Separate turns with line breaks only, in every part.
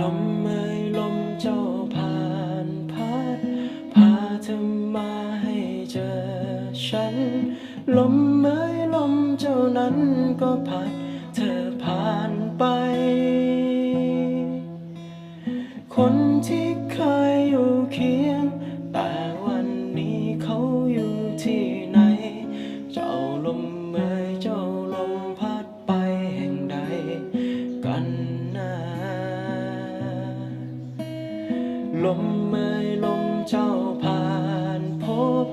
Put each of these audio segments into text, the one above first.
ลมเอ่ยลมเจ้าผ่านพัดพาเธอมาให้เจอฉัน ลมเอ่ยลมเจ้านั้นก็พัด ลมเอ่ยลมเจ้าผ่านพบ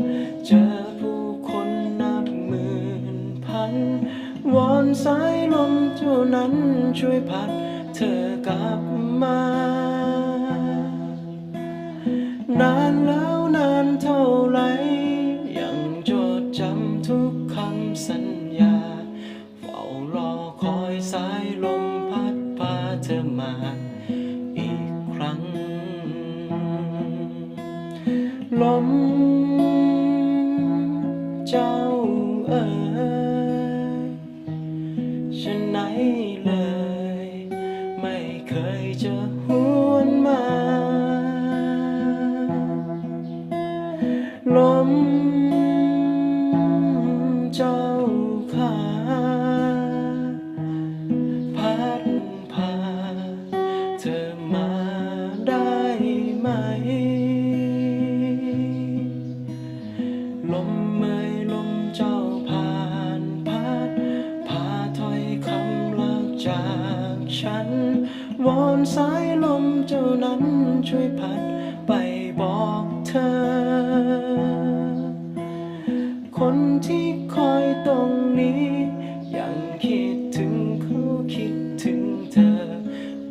เจอผู้คนนับหมื่นพัน วอนสายลมเท่านั้นช่วยพัดเธอกลับมา นานแล้วนานเท่าไร ยังจดจำทุกคำสัญญา เฝ้ารอคอยสายลมพัดพาเธอมา ลม เจ้าเอ๋ยฉันไหนเลย ไม่เคยจะหวนมา ลม จากฉัน วอนสายลมเจ้านั้นช่วยพัดไปบอกเธอ คนที่คอยตรงนี้ ยังคิดถึงเขาคิดถึงเธอ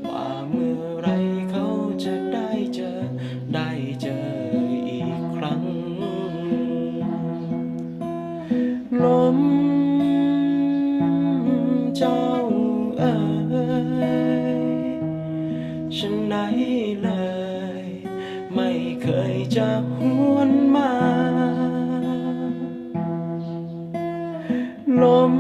ว่าเมื่อไรเขาจะได้เจอได้ ไม่เคยจะหวนมา ลม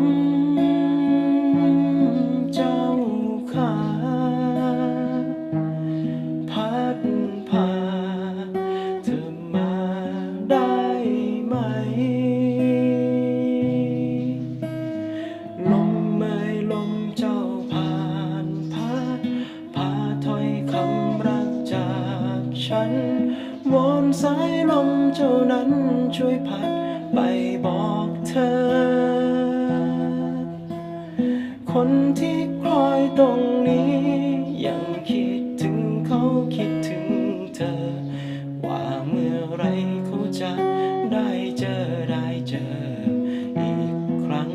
ายลมเจ้านั้นช่วยพัดไปบอกเธอ คนที่คอยตรงนี้ ยังคิดถึงเขาคิดถึงเธอ ว่าเมื่อไรเขาจะได้เจอได้เจออีกครั้ง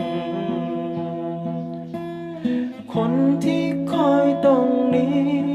คนที่คอยตรงนี้